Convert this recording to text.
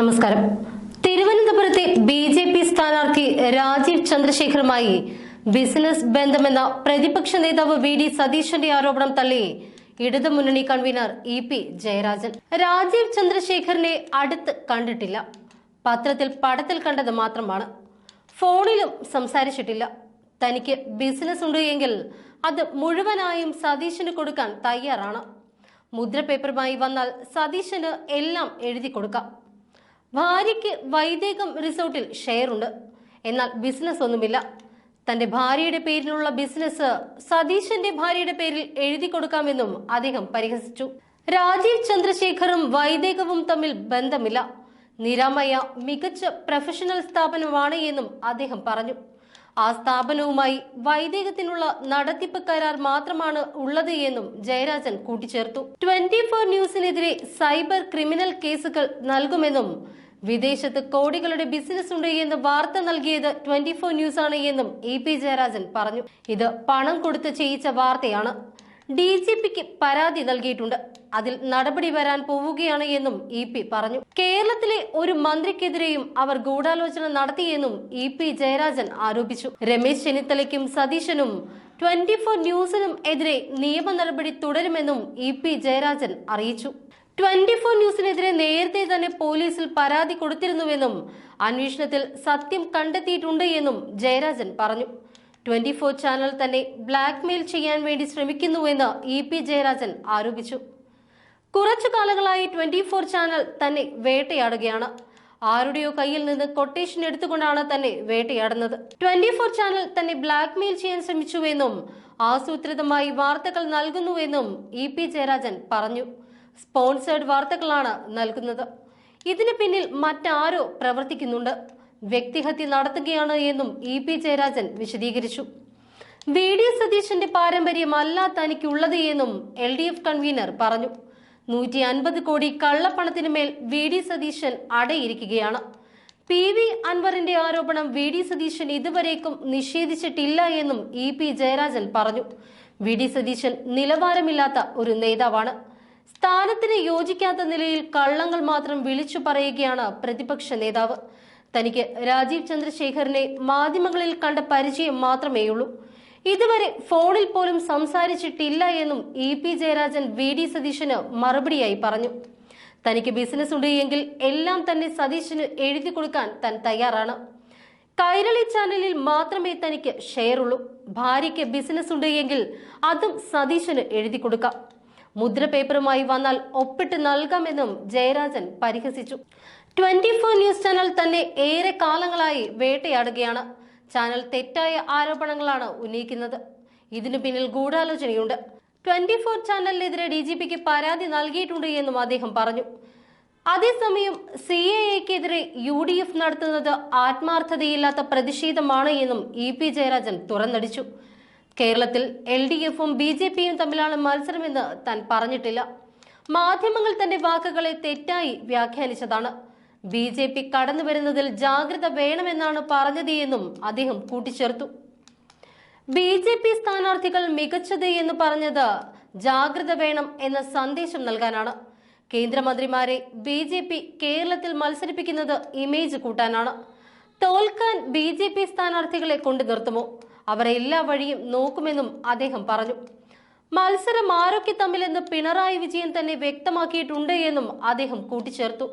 നമസ്കാരം. തിരുവനന്തപുരത്തെ B J P സ്ഥാനാർത്ഥി രാജീവ് ചന്ദ്രശേഖറുമായി ബിസിനസ് ബന്ധമെന്ന പ്രതിപക്ഷ നേതാവ് വി ഡി സതീശന്റെ ആരോപണം തള്ളി. ഇടതുമുന്നണി convener E P Jayarajan. Rajeev ചന്ദ്രശേഖറിനെ അടുത്ത് കണ്ടിട്ടില്ല. പത്രത്തിൽ പടത്തിൽ കണ്ടത് മാത്രമാണ്. ഫോണിലും സംസാരിച്ചിട്ടില്ല. തനിക്ക് ബിസിനസ് ഉണ്ട് എങ്കിൽ അത് മുഴുവനായും സതീശന് കൊടുക്കാൻ തയ്യാറാണ്. മുദ്രപേപ്പറുമായി വന്നാൽ സതീശന് എല്ലാം എഴുതി കൊടുക്കാം. ഭാര്യയ്ക്ക് വൈദേകം റിസോർട്ടിൽ ഷെയറുണ്ട്. എന്നാൽ ബിസിനസ് ഒന്നുമില്ല. തന്റെ ഭാര്യയുടെ പേരിലുള്ള ബിസിനസ് സതീശന്റെ ഭാര്യയുടെ പേരിൽ എഴുതി കൊടുക്കാമെന്നും അദ്ദേഹം പരിഹസിച്ചു. രാജീവ് ചന്ദ്രശേഖറും വൈദേകവും തമ്മിൽ ബന്ധമില്ല. നിരാമയ മികച്ച പ്രൊഫഷണൽ സ്ഥാപനമാണ് എന്നും അദ്ദേഹം പറഞ്ഞു. ആ സ്ഥാപനവുമായി വൈദേകത്തിനുള്ള നടത്തിപ്പ് കരാർ മാത്രമാണ് ഉള്ളത് എന്നും ജയരാജൻ കൂട്ടിച്ചേർത്തു. ട്വന്റി ഫോർ ന്യൂസിനെതിരെ സൈബർ ക്രിമിനൽ കേസുകൾ നൽകുമെന്നും വിദേശത്ത് കോടികളുടെ ബിസിനസ് ഉണ്ട് എന്ന് വാർത്ത നൽകിയത് ട്വന്റി ഫോർ ന്യൂസ് ആണ് എന്നും എ പി ജയരാജൻ പറഞ്ഞു. ഇത് പണം കൊടുത്ത് ചെയ്യിച്ച വാർത്തയാണ്. ഡി ജി പിക്ക് പരാതി നൽകിയിട്ടുണ്ട്. അതിൽ നടപടി വരാൻ പോവുകയാണ് എന്നും ഇ പി പറഞ്ഞു. കേരളത്തിലെ ഒരു മന്ത്രിക്കെതിരെയും അവർ ഗൂഢാലോചന നടത്തിയെന്നും ഇ പി ജയരാജൻ ആരോപിച്ചു. രമേശ് ചെന്നിത്തലയ്ക്കും സതീശനും ട്വന്റി ഫോർ ന്യൂസിനും എതിരെ നിയമ നടപടി തുടരുമെന്നും ഇ പി ജയരാജൻ അറിയിച്ചു. ട്വന്റി ഫോർ ന്യൂസിനെതിരെ നേരത്തെ തന്നെ പോലീസിൽ പരാതി കൊടുത്തിരുന്നുവെന്നും അന്വേഷണത്തിൽ സത്യം കണ്ടെത്തിയിട്ടുണ്ട് എന്നും ജയരാജൻ പറഞ്ഞു. ട്വന്റി ഫോർ ചാനൽ തന്നെ ബ്ലാക്ക്മെയിൽ ചെയ്യാൻ വേണ്ടി ശ്രമിക്കുന്നുവെന്ന് ഇ പി ജയരാജൻ ആരോപിച്ചു. കുറച്ചു കാലങ്ങളായി ട്വന്റി ഫോർ ചാനൽ തന്നെ വേട്ടയാടുകയാണ്. ആരുടെയോ കയ്യിൽ നിന്ന് കൊട്ടേഷൻ എടുത്തുകൊണ്ടാണ് തന്നെ വേട്ടയാടുന്നത്. ട്വന്റി ഫോർ ചാനൽ തന്നെ ബ്ലാക്ക്മെയിൽ ചെയ്യാൻ ശ്രമിച്ചുവെന്നും ആസൂത്രിതമായി വാർത്തകൾ നൽകുന്നുവെന്നും ഇ പി ജയരാജൻ പറഞ്ഞു. സ്പോൺസേഡ് വാർത്തകളാണ് നൽകുന്നത്. ഇതിന് പിന്നിൽ മറ്റാരോ പ്രവർത്തിക്കുന്നുണ്ട്. വ്യക്തിഹത്യ നടത്തുകയാണ് എന്നും ഇ പി ജയരാജൻ വിശദീകരിച്ചു. വി ഡി സതീശന്റെ പാരമ്പര്യമല്ല തനിക്കുള്ളത് എന്നും എൽ ഡി എഫ് കൺവീനർ പറഞ്ഞു. നൂറ്റി അൻപത് കോടി കള്ളപ്പണത്തിന് മേൽ വി ഡി സതീശൻ അടയിരിക്കുകയാണ്. പി വി അൻവറിന്റെ ആരോപണം വി ഡി സതീശൻ ഇതുവരേക്കും നിഷേധിച്ചിട്ടില്ല എന്നും ഇ പി ജയരാജൻ പറഞ്ഞു. വി ഡി സതീശൻ നിലവാരമില്ലാത്ത ഒരു നേതാവാണ്. സ്ഥാനത്തിന് യോജിക്കാത്ത നിലയിൽ കള്ളങ്ങൾ മാത്രം വിളിച്ചു പറയുകയാണ് പ്രതിപക്ഷ നേതാവ്. തനിക്ക് രാജീവ് ചന്ദ്രശേഖറിനെ മാധ്യമങ്ങളിൽ കണ്ട പരിചയം മാത്രമേയുള്ളൂ ഇതുവരെ ഫോണിൽ പോലും സംസാരിച്ചിട്ടില്ല എന്നും E P Jayarajan V D സതീശന് മറുപടിയായി പറഞ്ഞു. തനിക്ക് ബിസിനസ് ഉണ്ട് എങ്കിൽ എല്ലാം തന്നെ സതീശന് എഴുതി കൊടുക്കാൻ താൻ തയ്യാറാണ്. കൈരളി ചാനലിൽ മാത്രമേ തനിക്ക് ഷെയർ ഉള്ളൂ. ഭാര്യയ്ക്ക് ബിസിനസ് ഉണ്ട് എങ്കിൽ അതും സതീശന് എഴുതി കൊടുക്കാം. മുദ്ര പേപ്പറുമായി വന്നാൽ ഒപ്പിട്ട് നൽകാമെന്നും ജയരാജൻ പരിഹസിച്ചു. ട്വന്റി ഫോർ ന്യൂസ് ചാനൽ തന്നെ ഏറെ കാലങ്ങളായി വേട്ടയാടുകയാണ്. ചാനൽ തെറ്റായ ആരോപണങ്ങളാണ് ഉന്നയിക്കുന്നത്. ഇതിനു പിന്നിൽ ഗൂഢാലോചനയുണ്ട്. ട്വന്റി ഫോർ ചാനലിനെതിരെ ഡി ജി പിക്ക് പരാതി നൽകിയിട്ടുണ്ട് എന്നും അദ്ദേഹം പറഞ്ഞു. അതേസമയം സി എ എക്കെതിരെ യു ഡി എഫ് നടത്തുന്നത് ആത്മാർത്ഥതയില്ലാത്ത പ്രതിഷേധമാണ് എന്നും ഇ പി ജയരാജൻ തുറന്നടിച്ചു. കേരളത്തിൽ എൽ ഡി എഫും ബി ജെ പിയും തമ്മിലാണ് മത്സരമെന്ന് താൻ പറഞ്ഞിട്ടില്ല. മാധ്യമങ്ങൾ തന്റെ വാക്കുകളെ തെറ്റായി വ്യാഖ്യാനിച്ചതാണ്. ബി ജെ പി കടന്നു വരുന്നതിൽ ജാഗ്രത വേണമെന്നാണ് പറഞ്ഞത് എന്നും അദ്ദേഹം കൂട്ടിച്ചേർത്തു. ബി ജെ പി സ്ഥാനാർത്ഥികൾ മികച്ചത് എന്ന് പറഞ്ഞത് ജാഗ്രത വേണം എന്ന സന്ദേശം നൽകാനാണ്. കേന്ദ്രമന്ത്രിമാരെ ബി ജെ പി കേരളത്തിൽ മത്സരിപ്പിക്കുന്നത് ഇമേജ് കൂട്ടാനാണ്. തോൽക്കാൻ ബി ജെ പി സ്ഥാനാർത്ഥികളെ കൊണ്ടു നിർത്തുമോ? അവർ എല്ലാ വഴിയും നോക്കുമെന്നും അദ്ദേഹം പറഞ്ഞു. മത്സരം ആരൊക്കെ തമ്മിലെന്ന് പിണറായി വിജയൻ തന്നെ വ്യക്തമാക്കിയിട്ടുണ്ട് എന്നും അദ്ദേഹം കൂട്ടിച്ചേർത്തു.